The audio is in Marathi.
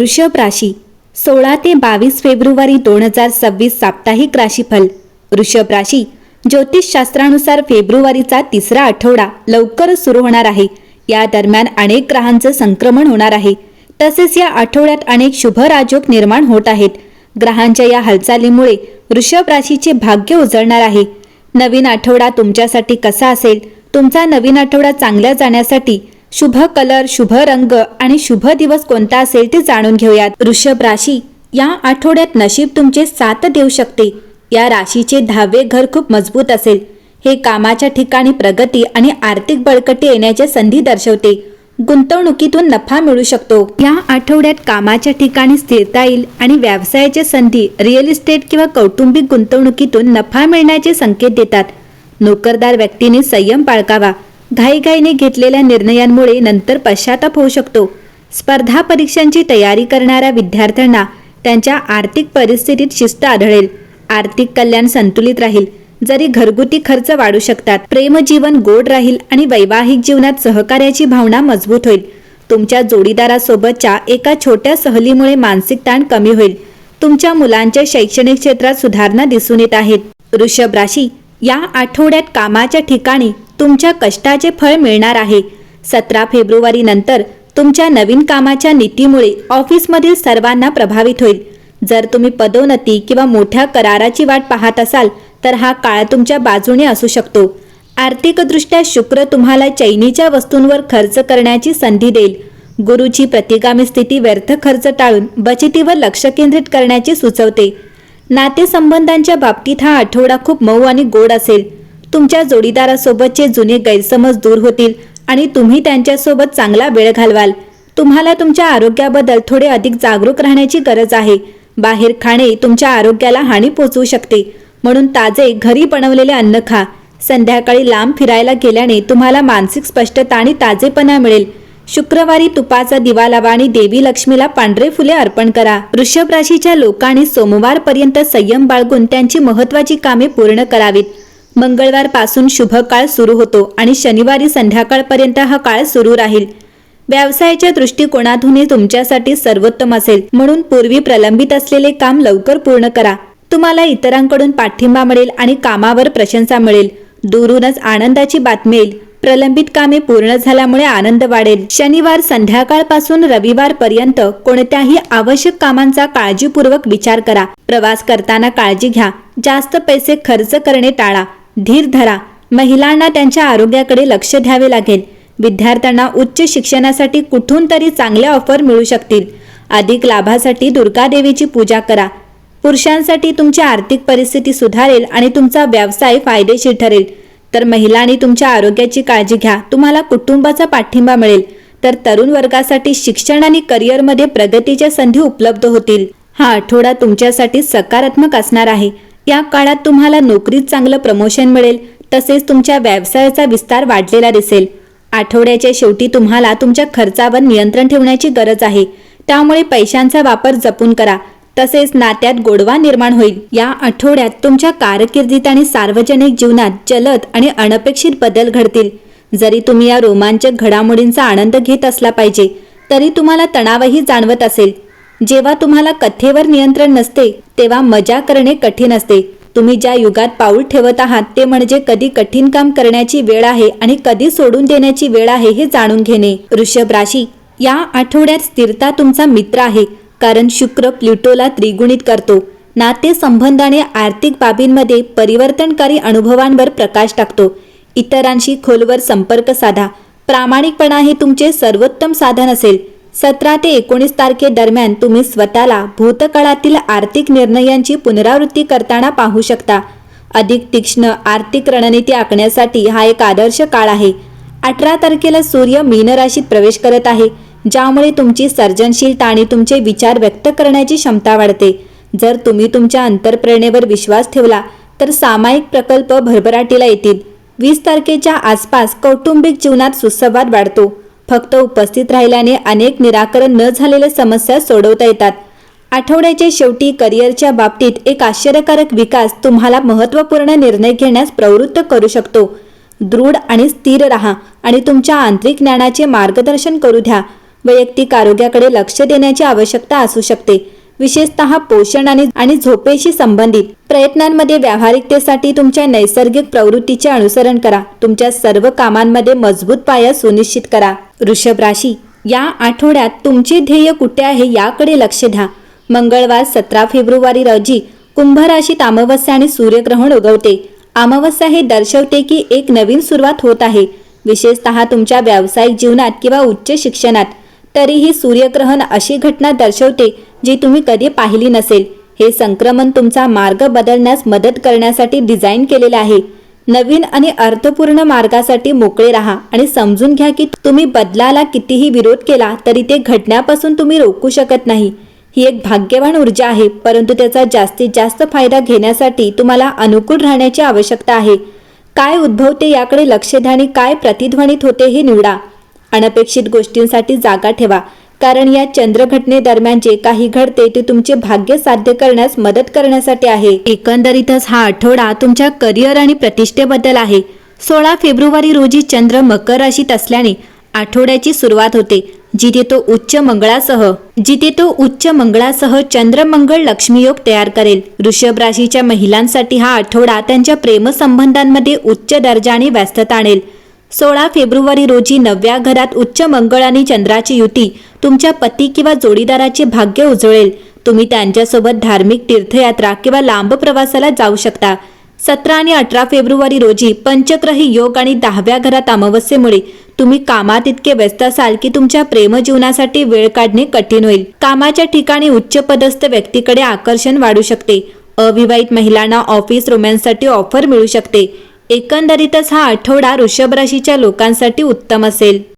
वृषभ राशी सोळा ते बावीस फेब्रुवारी दोन हजार सव्वीस साप्ताहिक राशीफल. वृषभ राशी ज्योतिषशास्त्रानुसार फेब्रुवारीचा तिसरा आठवडा लवकरच सुरू होणार आहे. या दरम्यान अनेक ग्रहांचं संक्रमण होणार आहे. तसेच या आठवड्यात अनेक शुभ राजयोग निर्माण होत आहेत. ग्रहांच्या या हालचालीमुळे वृषभ राशीचे भाग्य उजळणार आहे. नवीन आठवडा तुमच्यासाठी कसा असेल? तुमचा नवीन आठवडा चांगला जाण्यासाठी शुभ कलर शुभ रंग आणि शुभ दिवस कोणता असेल ते जाणून घेऊयात. वृषभ राशी या आठवड्यात नशीब तुमचे साथ देऊ शकते. या राशीचे दहावे घर खूप मजबूत असेल. हे कामाच्या ठिकाणी प्रगती आणि आर्थिक बळकटी येण्याच्या संधी दर्शवते. गुंतवणुकीतून नफा मिळू शकतो. या आठवड्यात कामाच्या ठिकाणी स्थिरता येईल आणि व्यवसायाच्या संधी रिअल इस्टेट किंवा कौटुंबिक गुंतवणुकीतून नफा मिळण्याचे संकेत देतात. नोकरदार व्यक्तीने संयम बाळगावा. घाईघाईने घेतलेल्या निर्णयांमुळे नंतर पश्चाताप होऊ शकतो. स्पर्धा परीक्षांची तयारी करणाऱ्या विद्यार्थ्यांना त्यांच्या आर्थिक परिस्थितीत शिस्त आढळेल. आर्थिक कल्याण संतुलित राहील. जरी घरगुती खर्च वाढू शकतात प्रेमजीवन गोड राहील आणि वैवाहिक जीवनात सहकार्याची भावना मजबूत होईल. तुमच्या जोडीदारासोबतच्या एका छोट्या सहलीमुळे मानसिक ताण कमी होईल. तुमच्या मुलांच्या शैक्षणिक क्षेत्रात सुधारणा दिसून येत आहेत वृषभ राशी या आठवड्यात कामाच्या ठिकाणी तुमच्या कष्टाचे फळ मिळणार आहे. सतरा फेब्रुवारी नंतर तुमच्या नवीन कामाच्या नीतीमुळे ऑफिसमधील सर्वांना प्रभावित होईल. जर तुम्ही पदोन्नती किंवा मोठ्या कराराची वाट पाहत असाल तर हा काळ तुमच्या बाजूने असू शकतो. आर्थिकदृष्ट्या शुक्र तुम्हाला चैनीच्या वस्तूंवर खर्च करण्याची संधी देईल. गुरुची प्रतिगामी स्थिती व्यर्थ खर्च टाळून बचतीवर लक्ष केंद्रित करण्याचे सुचवते. नातेसंबंधांच्या बाबतीत हा आठवडा खूप मऊ आणि गोड असेल. तुमच्या जोडीदारासोबतचे जुने गैरसमज दूर होतील आणि तुम्ही त्यांच्यासोबत चांगला वेळ घालवाल. तुम्हाला तुमच्या आरोग्याबद्दल थोडे अधिक जागरूक राहण्याची गरज आहे. बाहेर खाणे तुमच्या आरोग्याला हानी पोचवू शकते. म्हणून ताजे घरी बनवलेले अन्न खा. संध्याकाळी लांब फिरायला गेल्याने तुम्हाला मानसिक स्पष्टता आणि ताजेपणा मिळेल. शुक्रवारी तुपाचा दिवा लावा आणि देवी लक्ष्मीला पांढरे फुले अर्पण करा. वृषभ राशीच्या लोकांनी सोमवारपर्यंत संयम बाळगून त्यांची महत्वाची कामे पूर्ण करावीत. मंगळवारपासून शुभ काळ सुरू होतो आणि शनिवारी संध्याकाळपर्यंत हा काळ सुरू राहील. व्यवसायाच्या दृष्टिकोनातूनही तुमच्यासाठी सर्वोत्तम असेल. म्हणून पूर्वी प्रलंबित असलेले काम लवकर पूर्ण करा. तुम्हाला इतरांकडून पाठिंबा मिळेल आणि कामावर प्रशंसा मिळेल. दुरूनच आनंदाची बातमी येईल. प्रलंबित कामे पूर्ण झाल्यामुळे आनंद वाढेल. शनिवार संध्याकाळपासून रविवार पर्यंत कोणत्याही आवश्यक कामांचा काळजीपूर्वक विचार करा. प्रवास करताना काळजी घ्या. जास्त पैसे खर्च करणे टाळा. धीर धरा. महिलांना त्यांच्या आरोग्याकडे लक्ष द्यावे लागेल. विद्यार्थ्यांना उच्च शिक्षणासाठी कुठून तरी चांगल्या ऑफर मिळू शकतील. अधिक लाभासाठी दुर्गादेवीची पूजा करा. पुरुषांसाठी तुमची आर्थिक परिस्थिती सुधारेल आणि तुमचा व्यवसाय फायदेशीर ठरेल. तर महिलांनी तुमच्या आरोग्याची काळजी घ्या. तुम्हाला कुटुंबाचा पाठिंबा मिळेल. तर तरुण वर्गासाठी शिक्षण आणि करिअरमध्ये प्रगतीच्या संधी उपलब्ध होतील. हा आठवडा तुमच्यासाठी सकारात्मक असणार आहे. या काळात तुम्हाला नोकरीत चांगलं प्रमोशन मिळेल तसेच तुमच्या व्यवसायाचा विस्तार वाढलेला दिसेल. आठवड्याच्या शेवटी तुम्हाला तुमच्या खर्चावर नियंत्रण ठेवण्याची गरज आहे. त्यामुळे पैशांचा वापर जपून करा. तसेच नात्यात गोडवा निर्माण होईल. या आठवड्यात तुमच्या कारकिर्दीत आणि सार्वजनिक जीवनात जलद आणि अनपेक्षित बदल घडतील. जरी तुम्ही या रोमांचक घडामोडींचा आनंद घेत असला पाहिजे तरी तुम्हाला तणावही जाणवत असेल. जेव्हा तुम्हाला कथेवर नियंत्रण नसते तेव्हा मजा करणे कठीण असते. तुम्ही ज्या युगात पाऊल ठेवत आहात ते म्हणजे कधी कठीण काम करण्याची वेळ आहे आणि कधी सोडून देण्याची वेळ आहे हे जाणून घेणे. वृषभ राशी या आठवड्यात स्थिरता तुमचा मित्र आहे कारण शुक्र प्लुटोला त्रिगुणित करतो. नाते संबंधाने आर्थिक बाबींमध्ये परिवर्तनकारी अनुभवांवर प्रकाश टाकतो. इतरांशी खोलवर संपर्क साधा. प्रामाणिकपणा हे तुमचे सर्वोत्तम साधन असेल. सतरा ते एकोणीस तारखेदरम्यान तुम्ही स्वतःला भूतकाळातील आर्थिक निर्णयांची पुनरावृत्ती करताना पाहू शकता. अधिक तीक्ष्ण आर्थिक रणनीती आखण्यासाठी हा एक आदर्श काळ आहे. अठरा तारखेला सूर्य मीन राशीत प्रवेश करत आहे ज्यामुळे तुमची सर्जनशीलता आणि तुमचे विचार व्यक्त करण्याची क्षमता वाढते. जर तुम्ही तुमच्या अंतरप्रेरणेवर विश्वास ठेवला तर सामायिक प्रकल्प भरभराटीला येतील. वीस तारखेच्या आसपास कौटुंबिक जीवनात सुसंवाद वाढतो. फक्त उपस्थित राहिल्याने अनेक निराकरण न झालेल्या समस्या सोडवता येतात. आठवड्याच्या शेवटी करिअरच्या बाबतीत एक आश्चर्यकारक विकास तुम्हाला महत्त्वपूर्ण निर्णय घेण्यास प्रवृत्त करू शकतो. दृढ आणि स्थिर राहा आणि तुमच्या आंतरिक ज्ञानाचे मार्गदर्शन करू द्या. वैयक्तिक आरोग्याकडे लक्ष देण्याची आवश्यकता असू शकते. विशेषतः पोषण आणि आणि झोपेशी संबंधित. प्रयत्नांमध्ये व्यावहारिकतेसाठी तुमच्या नैसर्गिक प्रवृत्तीचे अनुसरण करा. तुमच्या सर्व कामांमध्ये मजबूत पाया सुनिश्चित करा. वृषभ राशी. या आठवड्यात तुमचे ध्येय कुठे आहे याकडे लक्ष द्या. मंगळवार सतरा फेब्रुवारी रोजी कुंभ राशीत अमावस्या आणि सूर्यग्रहण उगवते. अमावस्या हे दर्शवते की एक नवीन सुरुवात होत आहे. विशेषतः तुमच्या व्यावसायिक जीवनात किंवा उच्च शिक्षणात. तरीही सूर्यग्रहण अशी घटना दर्शवते जी तुम्ही कधी पाहिली नसेल. हे संक्रमण तुमचा मार्ग बदलण्यास मदत करण्यासाठी डिझाईन केलेले आहे. नवीन आणि अर्थपूर्ण मार्गासाठी मोकळे राहा आणि समजून घ्या की तुम्ही बदलाला कितीही विरोध केला तरी ते घडण्यापासून तुम्ही रोखू शकत नाही. ही एक भाग्यवान ऊर्जा आहे परंतु त्याचा जास्तीत जास्त फायदा घेण्यासाठी तुम्हाला अनुकूल राहण्याची आवश्यकता आहे. काय उद्भवते याकडे लक्ष द्या आणि काय प्रतिध्वनित होते हे निवडा. अनपेक्षित गोष्टींसाठी जागा ठेवा. कारण या चंद्र घटनेदरम्यान जे काही घडते ते तुमचे भाग्य साध्य करण्यास मदत करण्यासाठी आहे. एकंदरीतच हा आठवडा तुमच्या करिअर आणि प्रतिष्ठेबद्दल आहे. सोळा फेब्रुवारी रोजी चंद्र मकर राशीत असल्याने आठवड्याची सुरुवात होते जिथे तो उच्च मंगळासह जिथे तो उच्च मंगळासह चंद्रमंगळ लक्ष्मीयोग तयार करेल. वृषभ राशीच्या महिलांसाठी हा आठवडा त्यांच्या प्रेमसंबंधांमध्ये उच्च दर्जाने व्यस्तता आणेल. सोळा फेब्रुवारी रोजी नवव्या घरात उच्च मंगळ आणि चंद्राची युती. तुमच्या पती किंवा जोडीदाराचे भाग्य उजळेल. तुम्ही त्यांच्यासोबत धार्मिक तीर्थयात्रा किंवा लांब प्रवासाला जाऊ शकता. सतरा आणि अठरा फेब्रुवारी रोजी पंचग्रही योग आणि दहाव्या घरात अमावस्येमुळे तुम्ही कामात इतके व्यस्त असाल की तुमच्या प्रेमजीवनासाठी वेळ काढणे कठीण होईल. कामाच्या ठिकाणी उच्च पदस्थ व्यक्तीकडे आकर्षण वाढू शकते. अविवाहित महिलांना ऑफिस रोमॅन्ससाठी ऑफर मिळू शकते. एकंदरीतच हा आठवडा वृषभ राशीच्या लोकांसाठी उत्तम असेल.